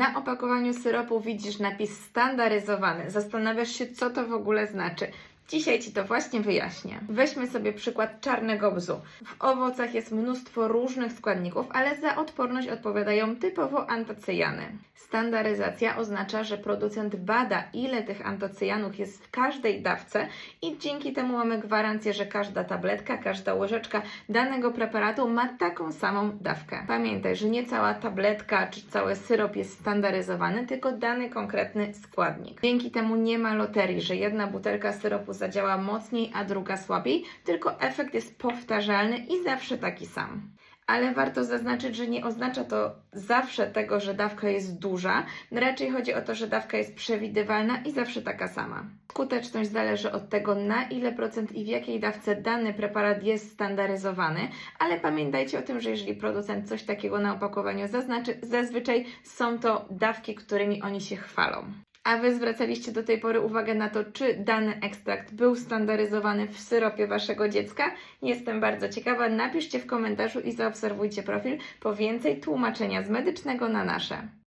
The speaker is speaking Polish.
Na opakowaniu syropu widzisz napis standaryzowany. Zastanawiasz się, co to w ogóle znaczy. Dzisiaj Ci to właśnie wyjaśnię. Weźmy sobie przykład czarnego bzu. W owocach jest mnóstwo różnych składników, ale za odporność odpowiadają typowo antocyjany. Standaryzacja oznacza, że producent bada, ile tych antocyjanów jest w każdej dawce i dzięki temu mamy gwarancję, że każda tabletka, każda łyżeczka danego preparatu ma taką samą dawkę. Pamiętaj, że nie cała tabletka czy cały syrop jest standaryzowany, tylko dany konkretny składnik. Dzięki temu nie ma loterii, że jedna butelka syropu zadziała mocniej, a druga słabiej, tylko efekt jest powtarzalny i zawsze taki sam. Ale warto zaznaczyć, że nie oznacza to zawsze tego, że dawka jest duża. Raczej chodzi o to, że dawka jest przewidywalna i zawsze taka sama. Skuteczność zależy od tego, na ile procent i w jakiej dawce dany preparat jest standaryzowany, ale pamiętajcie o tym, że jeżeli producent coś takiego na opakowaniu zaznaczy, zazwyczaj są to dawki, którymi oni się chwalą. A Wy zwracaliście do tej pory uwagę na to, czy dany ekstrakt był standaryzowany w syropie Waszego dziecka? Jestem bardzo ciekawa. Napiszcie w komentarzu i zaobserwujcie profil po więcej tłumaczenia z medycznego na nasze.